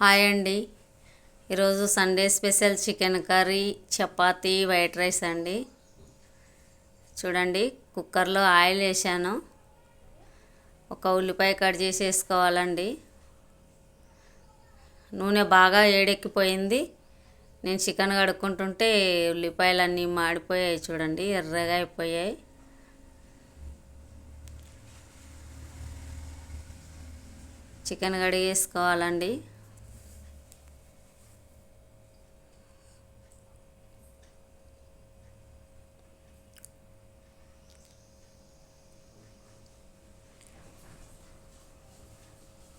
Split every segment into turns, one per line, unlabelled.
Hi అండి. ఈరోజు Sunday special chicken curry chapati white rice అండి. చూడండి కుక్కర్లో ఆయిల్ వేసాను ఒక ఉల్లిపాయ కట్ చేసి వేసుకోవాలండి నూనె బాగా ఏడెక్కిపోయింది. నేను చికెన్ కడుక్కుంటుంటే ఉల్లిపాయలన్నీ మాడిపోయాయి చూడండి ఎర్రగా అయిపోయాయి. చికెన్ కడిగేసుకోవాలండి.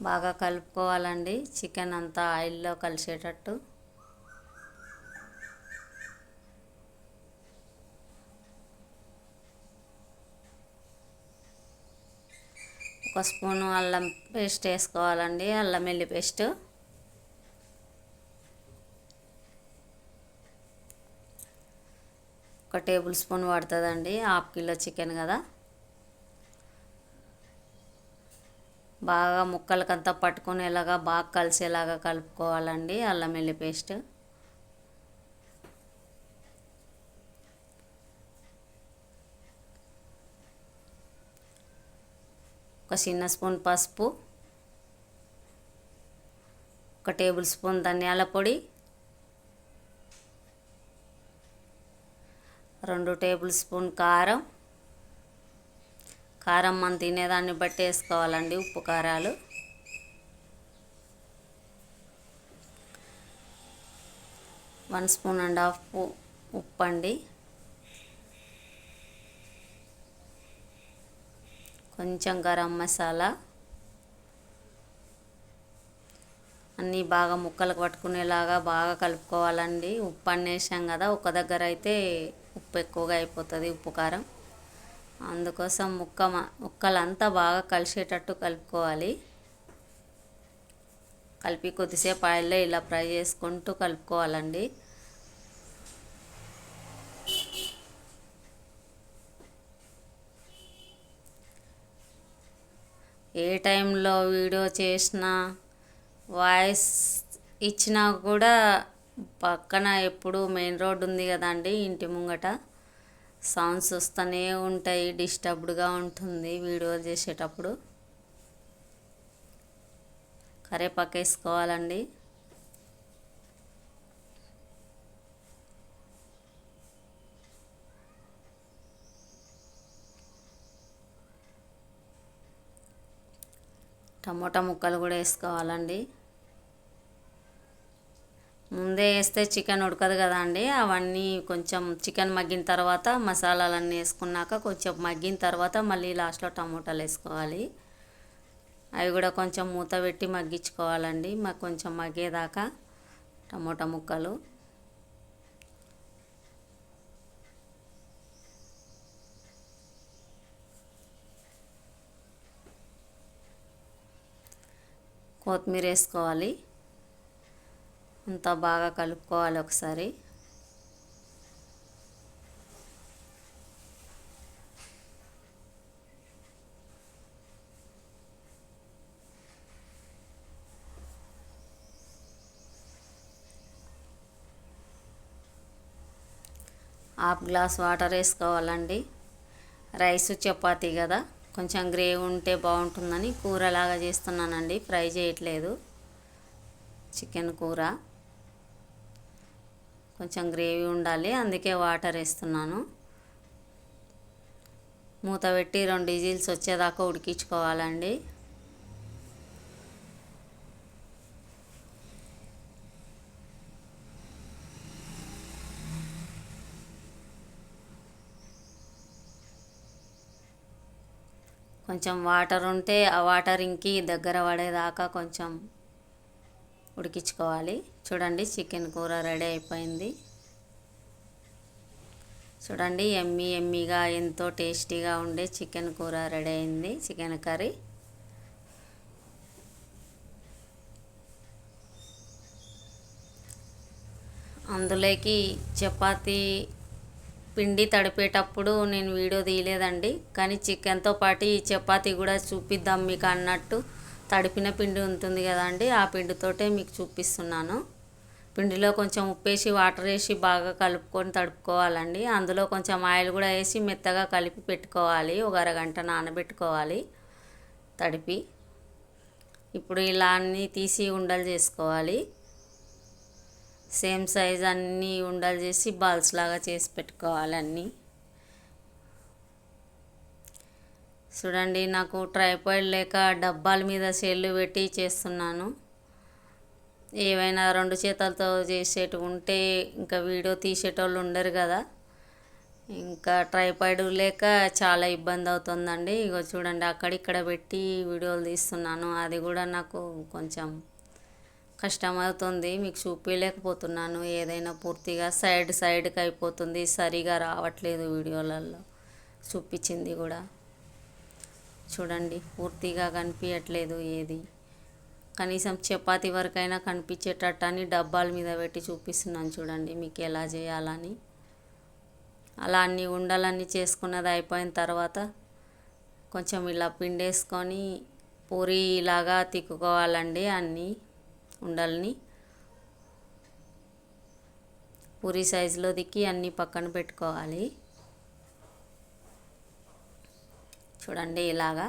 బాగా కలుపుకోవాలండి. చికెన్ అంతా ఆయిల్లో కలిసేటట్టు. ఒక స్పూను అల్లం పేస్ట్ వేసుకోవాలండి. అల్లం వెల్లి పేస్ట్. ఒక టేబుల్ స్పూన్ పడుతుందండి. హాఫ్ కిలో చికెన్ కదా. బాగా ముక్కలకంతా పట్టుకునేలాగా బాగా కలిసేలాగా కలుపుకోవాలండి అల్లం వెల్లి పేస్ట్. ఒక చిన్న స్పూన్ పసుపు ఒక టేబుల్ స్పూన్ ధనియాల పొడి రెండు టేబుల్ స్పూన్ కారం కారం మనం తినేదాన్ని బట్టి వేసుకోవాలండి ఉప్పు కారాలు. వన్ స్పూన్ అండ్ హాఫ్ ఉప్పు అండి కొంచెం గరం మసాలా. అన్నీ బాగా ముక్కలకు పట్టుకునేలాగా బాగా కలుపుకోవాలండి. ఉప్పు అన్నేసాం కదా ఒక దగ్గర అయితే ఉప్పు ఎక్కువగా అయిపోతుంది ఉప్పు కారం. అందుకోసం ముక్క ముక్కలంతా బాగా కలిసేటట్టు కలుపుకోవాలి. కలిపి కొద్దిసేపు ఆయిల్లో ఇలా ఫ్రై చేసుకుంటూ కలుపుకోవాలండి. ఏ టైంలో వీడియో చేసినా వాయిస్ ఇచ్చినా కూడా పక్కన ఎప్పుడు మెయిన్ రోడ్ ఉంది కదండి ఇంటి ముంగట. సౌండ్స్ వస్తూనే ఉంటాయి డిస్టర్బ్డ్గా ఉంటుంది వీడియో చేసేటప్పుడు. కరేపాకు వేసుకోవాలండి టమోటా ముక్కలు కూడా వేసుకోవాలండి. ముందే వేస్తే చికెన్ ఉడకదు కదా అండి. అవన్నీ కొంచెం చికెన్ మగ్గిన తర్వాత మసాలాలన్నీ వేసుకున్నాక కొంచెం మగ్గిన తర్వాత మళ్ళీ లాస్ట్లో టమోటాలు వేసుకోవాలి. అవి కూడా కొంచెం మూత పెట్టి మగ్గించుకోవాలండి. మాకు కొంచెం మగ్గేదాకా టమోటా ముక్కలు. కొత్తిమీర వేసుకోవాలి. అంతా బాగా కలుపుకోవాలి ఒకసారి. హాఫ్ గ్లాస్ వాటర్ వేసుకోవాలండి. రైస్ చపాతీ కదా. కొంచెం గ్రేవీ ఉంటే బాగుంటుందని కూరలాగా చేస్తున్నానండి. ఫ్రై చేయట్లేదు. చికెన్ కూర. కొంచెం గ్రేవీ ఉండాలి అందుకే వాటర్ వేస్తున్నాను. మూత పెట్టి రెండు విజిల్స్ వచ్చేదాకా ఉడికించుకోవాలండి. కొంచెం వాటర్ ఉంటే ఆ వాటర్ ఇంకి దగ్గర పడేదాకా కొంచెం ఉడికించుకోవాలి. చూడండి చికెన్ కూర రెడీ అయిపోయింది. చూడండి ఎమ్మి ఎమ్మిగా ఎంతో టేస్టీగా ఉండే చికెన్ కూర రెడీ అయింది చికెన్ కర్రీ. అందులోకి చపాతీ పిండి తడిపేటప్పుడు నేను వీడియో తీయలేదండి కానీ చికెన్తో పాటు ఈ చపాతి కూడా చూపిద్దాం మీకు అన్నట్టు తడిపిన పిండి ఉంటుంది కదండి ఆ పిండితోటే మీకు చూపిస్తున్నాను. పిండిలో కొంచెం ఉప్పేసి వాటర్ వేసి బాగా కలుపుకొని తడుపుకోవాలండి. అందులో కొంచెం ఆయిల్ కూడా వేసి మెత్తగా కలిపి పెట్టుకోవాలి. ఒక అరగంట నానబెట్టుకోవాలి తడిపి. ఇప్పుడు ఇలా అన్నీ తీసి ఉండలు చేసుకోవాలి. సేమ్ సైజ్ అన్నీ ఉండలు చేసి బాల్స్ లాగా చేసి పెట్టుకోవాలి అన్నీ. చూడండి నాకు ట్రైపాయిడ్ లేక డబ్బాల మీద సెల్లు పెట్టి చేస్తున్నాను. ఏవైనా రెండు చేతులతో చేసేటివి ఉంటే ఇంకా వీడియో తీసేటోళ్ళు ఉండరు కదా. ఇంకా ట్రైపాయిడ్ లేక చాలా ఇబ్బంది అవుతుందండి. ఇగో చూడండి అక్కడిక్కడ పెట్టి వీడియోలు తీస్తున్నాను. అది కూడా నాకు కొంచెం కష్టమవుతుంది మీకు చూపించలేకపోతున్నాను ఏదైనా పూర్తిగా సైడ్ సైడ్కి అయిపోతుంది. సరిగా రావట్లేదు వీడియోలలో. చూపించింది కూడా. చూడండి పూర్తిగా కనిపించట్లేదు ఏది. కనీసం చపాతి వరకైనా కనిపించేటట్టు అని డబ్బాల మీద పెట్టి చూపిస్తున్నాను చూడండి మీకు ఎలా చేయాలని. అలా అన్ని ఉండలన్నీ చేసుకున్నది అయిపోయిన తర్వాత కొంచెం ఇలా పిండేసుకొని పూరి ఇలాగా తిక్కుకోవాలండి అన్నీ ఉండల్ని. పూరి సైజులో దిక్కి అన్నీ పక్కన పెట్టుకోవాలి. చూడండి ఇలాగా.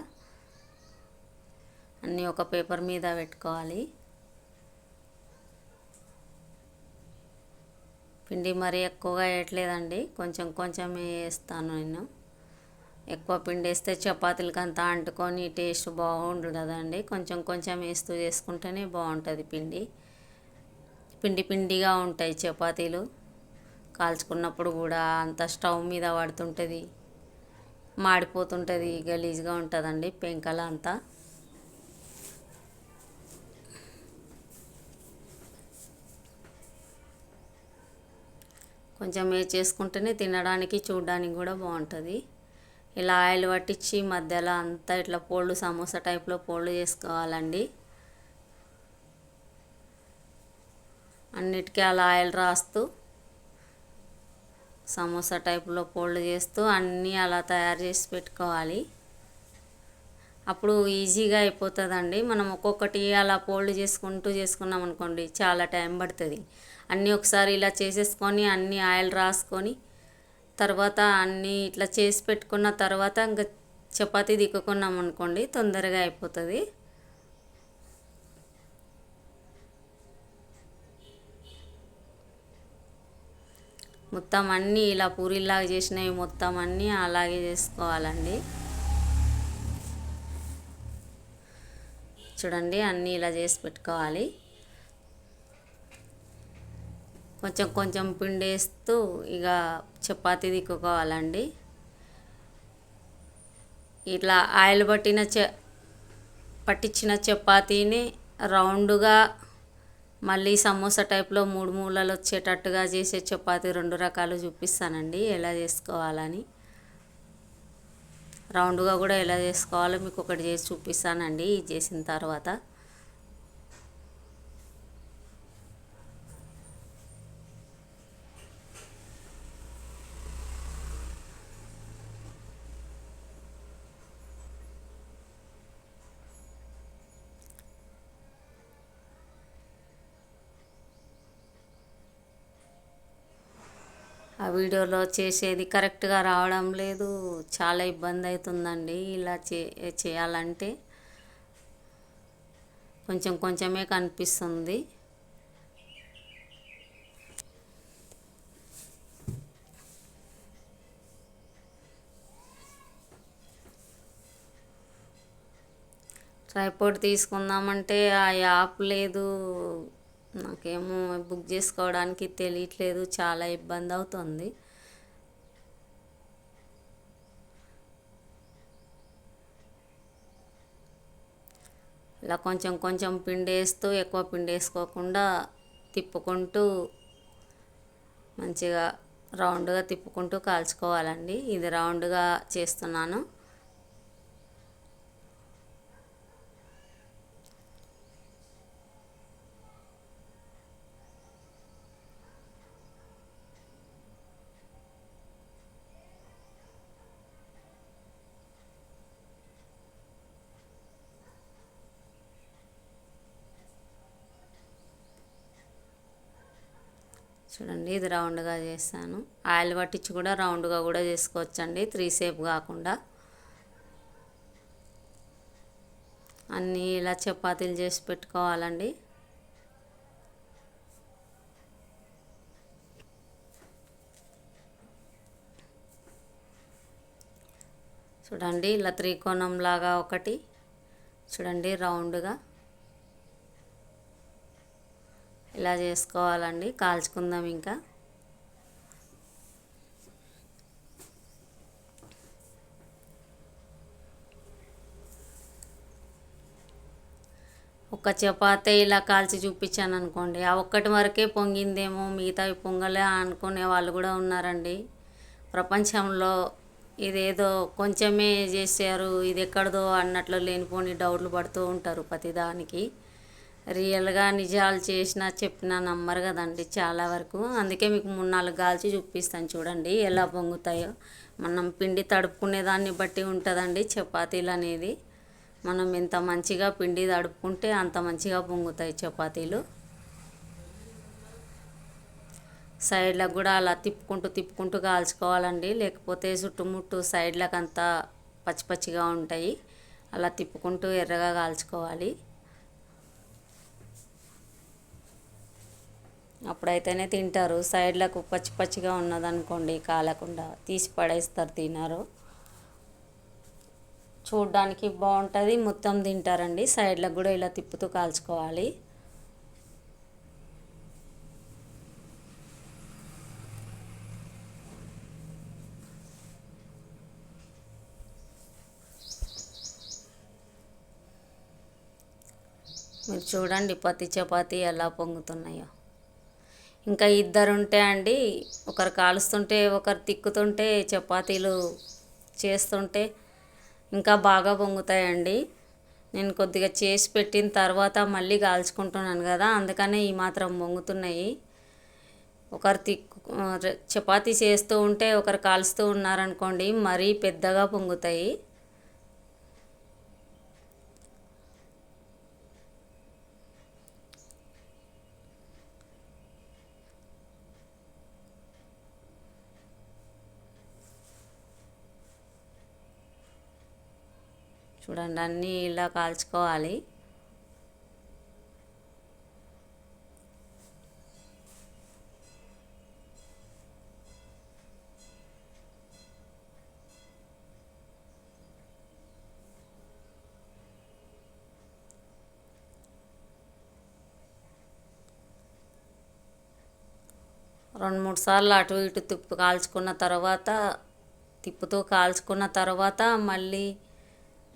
అన్నీ ఒక పేపర్ మీద పెట్టుకోవాలి. పిండి మరీ ఎక్కువగా వేయట్లేదండి. కొంచెం కొంచెం వేస్తాను నేను. ఎక్కువ పిండి వేస్తే చపాతీలకి అంతా అంటుకొని టేస్ట్ బాగుండదు కదండి కొంచెం కొంచెం వేస్తూ చేసుకుంటేనే బాగుంటుంది పిండి. పిండి పిండిగా ఉంటాయి చపాతీలు. కాల్చుకున్నప్పుడు కూడా అంత స్టవ్ మీద పడుతుంటుంది. మాడిపోతుంటుంది గలీజ్గా ఉంటుందండి పెంకల అంతా కొంచెం ఏ చేసుకుంటేనే తినడానికి చూడడానికి కూడా బాగుంటుంది. ఇలా ఆయిల్ పట్టించి మధ్యలో అంతా ఇట్లా పోళ్ళు సమోసా టైప్లో పోళ్ళు చేసుకోవాలండి. అన్నిటికీ అలా ఆయిల్ రాస్తూ సమోసా టైప్లో పోళ్ళు చేస్తూ అన్నీ అలా తయారు చేసి పెట్టుకోవాలి. అప్పుడు ఈజీగా అయిపోతుందండి. మనం ఒక్కొక్కటి అలా పోళ్ళు చేసుకుంటూ చేసుకున్నాం అనుకోండి చాలా టైం పడుతుంది. అన్నీ ఒకసారి ఇలా చేసేసుకొని అన్నీ ఆయిల్ రాసుకొని తర్వాత అన్నీ ఇట్లా చేసి పెట్టుకున్న తర్వాత ఇంకా చపాతీ దిక్కుకున్నాం అనుకోండి తొందరగా అయిపోతుంది. మొత్తం అన్నీ ఇలా పూరీలాగా చేసినవి మొత్తం అన్నీ అలాగే చేసుకోవాలండి. చూడండి అన్నీ ఇలా చేసి పెట్టుకోవాలి. కొంచెం కొంచెం పిండి వేస్తూ ఇక చపాతి దిక్కుకోవాలండి ఇట్లా ఆయిల్ పట్టిన చ పట్టించిన చపాతీని రౌండ్గా మళ్ళీ సమోసా టైప్లో మూడు మూలలు వచ్చేటట్టుగా చేసే చపాతి రెండు రకాలు చూపిస్తానండి. ఎలా చేసుకోవాలని. రౌండ్గా కూడా ఎలా చేసుకోవాలో మీకు ఒకటి చేసి చూపిస్తానండి. ఇది చేసిన తర్వాత వీడియోలో చేసేది కరెక్ట్గా రావడం లేదు. చాలా ఇబ్బంది అవుతుందండి ఇలా చే చేయాలంటే. కొంచెం కొంచెమే కనిపిస్తుంది. ట్రైపోర్ట్ తీసుకుందామంటే ఆ యాప్ లేదు. నాకేమో బుక్ చేసుకోవడానికి తెలియట్లేదు చాలా ఇబ్బంది అవుతుంది. ఇలా కొంచెం కొంచెం పిండి వేస్తూ ఎక్కువ పిండి వేసుకోకుండా తిప్పుకుంటూ మంచిగా రౌండ్గా తిప్పుకుంటూ కాల్చుకోవాలండి. ఇది రౌండ్గా చేస్తున్నాను. చూడండి ఇది రౌండ్గా చేస్తాను ఆయిల్ పట్టించి కూడా రౌండ్గా కూడా చేసుకోవచ్చండి త్రీ సేప్ కాకుండా. అన్నీ ఇలా చపాతీలు చేసి పెట్టుకోవాలండి. చూడండి ఇలా త్రికోణం లాగా ఒకటి. చూడండి రౌండ్గా. ఇలా చేసుకోవాలండి. కాల్చుకుందాం ఇంకా. ఒక చపాతీ ఇలా కాల్చి చూపించాను అనుకోండి. ఆ ఒక్కటి వరకే పొంగిందేమో మిగతావి పొంగలే అనుకునే వాళ్ళు కూడా ఉన్నారండి. ప్రపంచంలో ఇదేదో కొంచెమే చేశారు ఇది ఎక్కడదో అన్నట్లు లేనిపోని డౌట్లు పడుతూ ఉంటారు ప్రతిదానికి. రియల్గా నిజాలు చేసినా చెప్పినా నమ్మరు కదండి చాలా వరకు. అందుకే మీకు మూడు నాలుగు గాల్చి చూపిస్తాను చూడండి ఎలా పొంగుతాయో. మనం పిండి తడుపుకునే దాన్ని బట్టి ఉంటుందండి చపాతీలు అనేది. మనం ఎంత మంచిగా పిండి తడుపుకుంటే అంత మంచిగా పొంగుతాయి చపాతీలు. సైడ్లకు కూడా అలా తిప్పుకుంటూ తిప్పుకుంటూ కాల్చుకోవాలండి. లేకపోతే చుట్టుముట్టు సైడ్లకు అంతా పచ్చి పచ్చిగా ఉంటాయి. అలా తిప్పుకుంటూ ఎర్రగా కాల్చుకోవాలి. అప్పుడైతేనే తింటారు. సైడ్లకు పచ్చి పచ్చిగా ఉన్నదనుకోండి కాలకుండా తీసి పడేస్తారు తినరు. చూడ్డానికి బాగుంటుంది మొత్తం తింటారండి. సైడ్లకు కూడా ఇలా తిప్పుతూ కాల్చుకోవాలి. మీరు చూడండి పత్తి చపాతి ఎలా పొంగుతున్నాయో. ఇంకా ఇద్దరు ఉంటే అండి ఒకరు కాలుస్తుంటే ఒకరు తిక్కుతుంటే చపాతీలు చేస్తుంటే ఇంకా బాగా పొంగుతాయండి. నేను కొద్దిగా చేసి పెట్టిన తర్వాత మళ్ళీ కాల్చుకుంటున్నాను కదా అందుకనే ఈ మాత్రం పొంగుతున్నాయి. ఒకరు తిక్కు చపాతీ చేస్తూ ఉంటే ఒకరు కాలుస్తూ ఉన్నారనుకోండి మరీ పెద్దగా పొంగుతాయి. చూడండి అన్నీ ఇలా కాల్చుకోవాలి. రెండు మూడు సార్లు అటు ఇటు తిప్పు కాల్చుకున్న తర్వాత తిప్పుతూ కాల్చుకున్న తర్వాత మళ్ళీ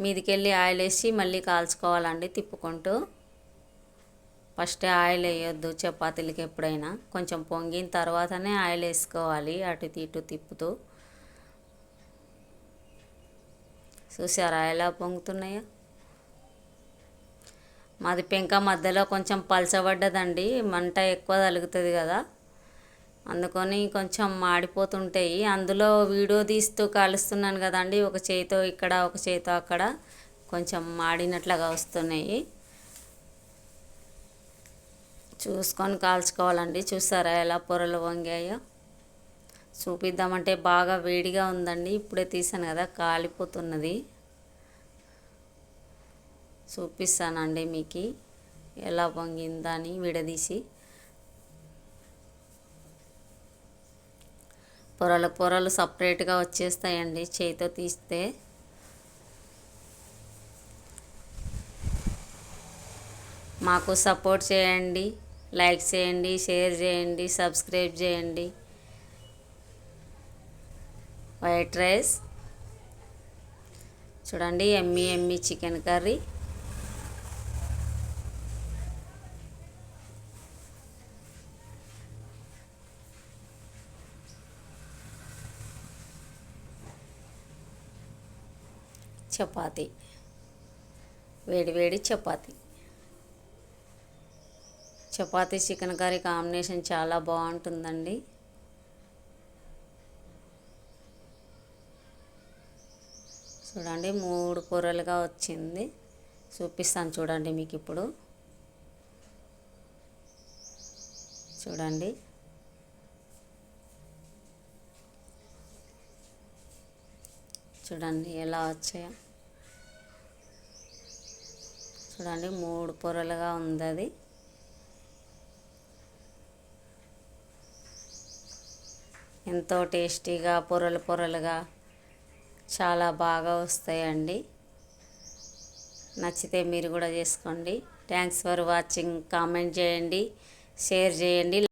మీదికి వెళ్ళి ఆయిల్ వేసి మళ్ళీ కాల్చుకోవాలండి తిప్పుకుంటూ. ఫస్ట్ ఆయిల్ వేయొద్దు చపాతీలకి ఎప్పుడైనా. కొంచెం పొంగిన తర్వాతనే ఆయిల్ వేసుకోవాలి అటు ఇటు తిప్పుతూ. చూసారా ఎలా పొంగుతున్నాయో? మాది పెంక మధ్యలో కొంచెం పలచబడ్డదండి మంట ఎక్కువ తలుగుతుంది కదా. అందుకని కొంచెం మాడిపోతుంటాయి. అందులో వీడియో తీస్తూ కాలుస్తున్నాను కదండి. ఒక చేతితో ఇక్కడ ఒక చేతితో అక్కడ కొంచెం మాడినట్లుగా వస్తున్నాయి. చూసుకొని కాల్చుకోవాలండి. చూసారా ఎలా పొరలు వంగాయో? చూపిద్దామంటే బాగా వేడిగా ఉందండి. ఇప్పుడే తీసాను కదా కాలిపోతున్నది. చూపిస్తానండి మీకు ఎలా పొంగిందని విడదీసి. పొరలు పొరలు సపరేట్గా వచ్చేస్తాయండి చేతితో తీస్తే. మాకు సపోర్ట్ చేయండి లైక్ చేయండి షేర్ చేయండి సబ్స్క్రైబ్ చేయండి. White rice. చూడండి ఎమ్మి ఎమ్మి చికెన్ కర్రీ. చపాతి. వేడివేడి వేడి chapati. Chapati chicken curry combination చాలా బాగుంటుందండి. చూడండి మూడు కూరలుగా వచ్చింది. చూపిస్తాను చూడండి మీకు ఇప్పుడు. చూడండి. చూడండి ఎలా వచ్చాయో. చూడండి మూడు పొరలుగా ఉంది అది ఎంతో టేస్టీగా పొరలు పొరలుగా చాలా బాగా వస్తాయండి. నచ్చితే మీరు కూడా చేసుకోండి. థ్యాంక్స్ ఫర్ వాచింగ్ కామెంట్ చేయండి షేర్ చేయండి